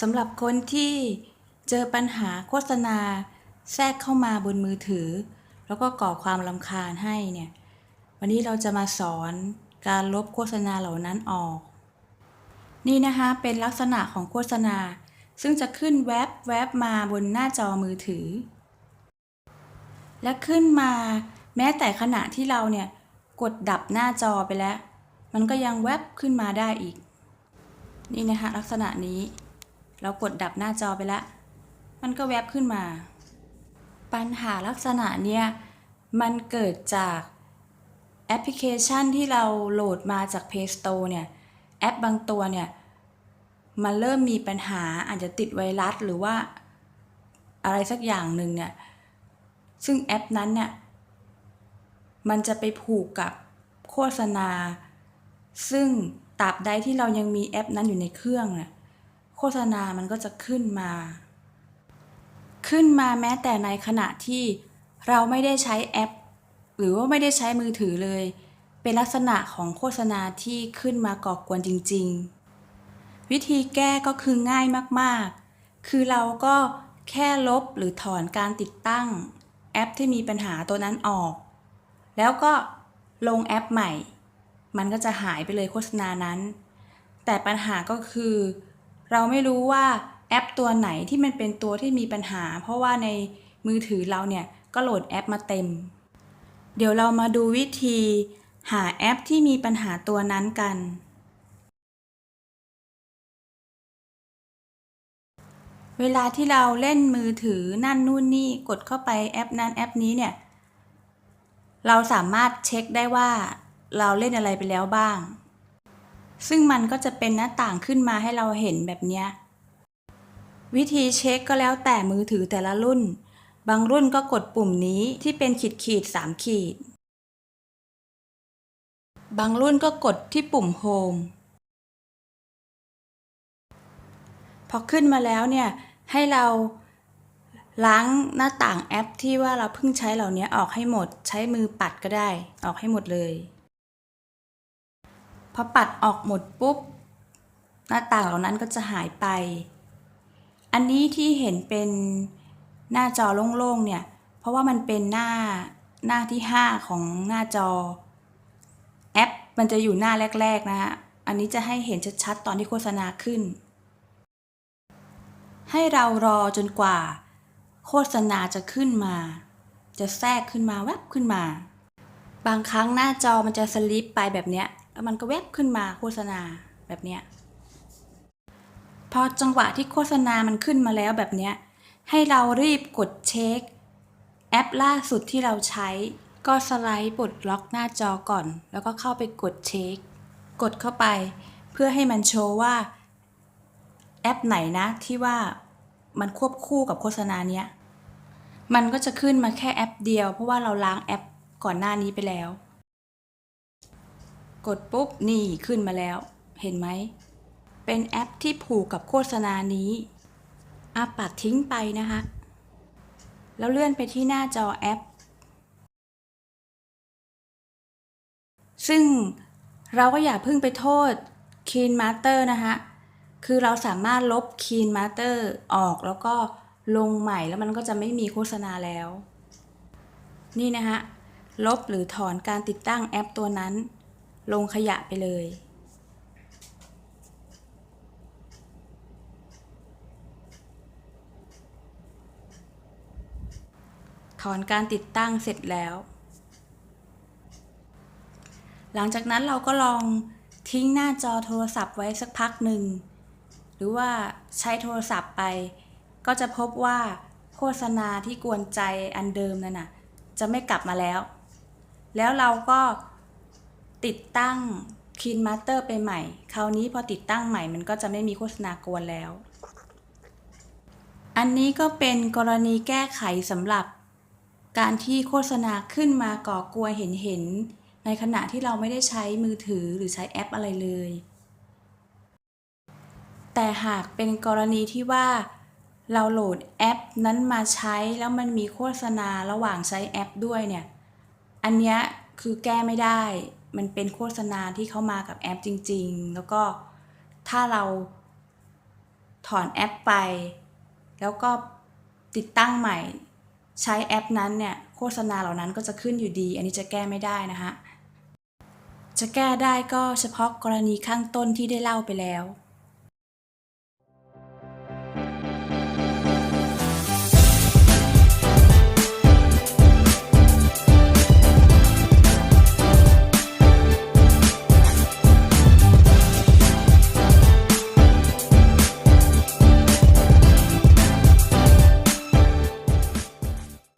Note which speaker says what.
Speaker 1: สำหรับคนที่เจอปัญหาโฆษณา แทรกเข้ามาบนมือถือ แล้วก็ก่อความรำคาญให้เนี่ย วันนี้เราจะมาสอนการลบโฆษณาเหล่านั้นออก นี่นะคะเป็นลักษณะของโฆษณา ซึ่งจะขึ้นแวบแวบมาบนหน้าจอมือถือ และขึ้นมาแม้แต่ขณะที่เราเนี่ยกดดับหน้าจอไปแล้ว มันก็ยังแวบขึ้นมาได้อีก นี่นะคะลักษณะนี้ เรากดดับหน้าจอไปแล้ว มันก็แวบขึ้นมา ปัญหาลักษณะเนี้ยมันเกิดจากแอปพลิเคชันที่เราโหลดมาจาก Play Store เนี่ย แอปบางตัวเนี่ย มันเริ่มมีปัญหาอาจจะติดไวรัสหรือว่าอะไรสักอย่างหนึ่งเนี่ย ซึ่งแอปนั้นเนี่ย มันจะไปผูกกับโฆษณา ซึ่งตราบใดที่เรายังมีแอปนั้นอยู่ในเครื่องเนี่ย ฆษณามันก็จะขึ้นมา ขึ้นมาแม้แต่ในขณะที่เราไม่ได้ใช้แอป หรือว่าไม่ได้ใช้มือถือเลย เป็นลักษณะของโฆษณาที่ขึ้นมาก่อกวนจริง ๆ วิธีแก้ก็คือง่ายมากๆ คือเราก็แค่ลบหรือถอนการติดตั้ง แอปที่มีปัญหาตัวนั้นออก แล้วก็ลงแอปใหม่ มันก็จะหายไปเลยโฆษณานั้น แต่ปัญหาก็คือ เราไม่รู้ว่าแอปตัวไหนที่มันเป็นตัวที่มีปัญหา เพราะว่าในมือถือเราเนี่ยก็โหลดแอปมาเต็ม เดี๋ยวเรามาดูวิธี หาแอปที่มีปัญหาตัวนั้นกัน เวลาที่เราเล่นมือถือนั่นนู่นนี่กดเข้าไปแอปนั้นแอปนี้เนี่ย เราสามารถเช็คได้ว่าเราเล่นอะไรไปแล้วบ้าง ซึ่งมันก็จะเป็นหน้าต่างขึ้นมาให้เราเห็นแบบนี้วิธีเช็คก็แล้วแต่มือถือแต่ละรุ่น บางรุ่นก็กดปุ่มนี้ที่เป็นขีดขีดสามขีด บางรุ่นก็กดที่ปุ่มโฮมพอขึ้นมาแล้วเนี่ยให้เราล้างหน้าต่างแอปที่ว่าเราเพิ่งใช้เหล่านี้ออกให้หมด ใช้มือปัดก็ได้ ออกให้หมดเลย พอปัดออกหมดปุ๊บ หน้าต่างเหล่านั้นก็จะหายไป อันนี้ที่เห็นเป็นหน้าจอโล่งๆเนี่ย เพราะว่ามันเป็นหน้าหน้าที่ 5 ของหน้าจอ แอปมันจะอยู่หน้าแรก ๆ นะฮะ อันนี้จะให้เห็นชัดๆ ตอนที่โฆษณาขึ้น ให้เรารอจนกว่า โฆษณาจะขึ้นมา จะแทรกขึ้นมาแวบขึ้นมา บางครั้งหน้าจอมันจะสลิปไปแบบเนี้ย มันก็แวบขึ้นมาโฆษณาแบบเนี้ยพอจังหวะที่โฆษณามันขึ้นมาแล้วแบบเนี้ยให้เรารีบกดเช็ค แอปล่าสุดที่เราใช้ ก็สไลด์ปลดล็อกหน้าจอก่อน แล้วก็เข้าไปกดเช็ค กดเข้าไป เพื่อให้มันโชว์ว่า แอปไหนนะที่ว่ามันควบคู่กับโฆษณาเนี้ยมันก็จะขึ้นมาแค่แอปเดียว เพราะว่าเราล้างแอปก่อนหน้านี้ไปแล้ว กดปุ๊บนี่ขึ้นมาแล้ว เห็นไหม เป็นแอปที่ผูกกับโฆษณานี้อาปัดทิ้งไปนะคะ แล้วเลื่อนไปที่หน้าจอแอป ซึ่งเราก็อย่าเพิ่งไปโทษ Keen Master นะคะคือเราสามารถลบ Keen Master ออกแล้วก็ลงใหม่แล้วมันก็จะไม่มีโฆษณาแล้ว นี่นะคะลบหรือถอนการติดตั้งแอปตัวนั้น ลงขยะไปเลย ถอนการติดตั้งเสร็จแล้ว หลังจากนั้นเราก็ลองทิ้งหน้าจอโทรศัพท์ไว้สักพักหนึ่ง หรือว่าใช้โทรศัพท์ไป ก็จะพบว่าโฆษณาที่กวนใจอันเดิมนั่นน่ะ จะไม่กลับมาแล้ว แล้วเราก็ ติดตั้ง Keen Master ไปใหม่ คราวนี้พอติดตั้งใหม่มันก็จะไม่มีโฆษณากวนแล้ว อันนี้ก็เป็นกรณีแก้ไขสำหรับการที่โฆษณาขึ้นมาก่อกวเห็นเห็นๆในขณะที่เราไม่ได้ใช้มือถือหรือใช้แอปอะไรเลย แต่หากเป็นกรณีที่ว่าเราโหลดแอปนั้นมาใช้แล้วมันมีโฆษณาระหว่างใช้แอปด้วยเนี่ย อันเนี้ยคือแก้ไม่ได้ มันเป็นโฆษณาที่เข้ามากับแอปจริง ๆ แล้วก็ถ้าเราถอนแอปไป แล้วก็ติดตั้งใหม่ใช้แอปนั้นเนี่ยโฆษณาเหล่านั้นก็จะขึ้นอยู่ดี อันนี้จะแก้ไม่ได้นะคะจะแก้ได้ก็เฉพาะกรณีข้างต้นที่ได้เล่าไปแล้ว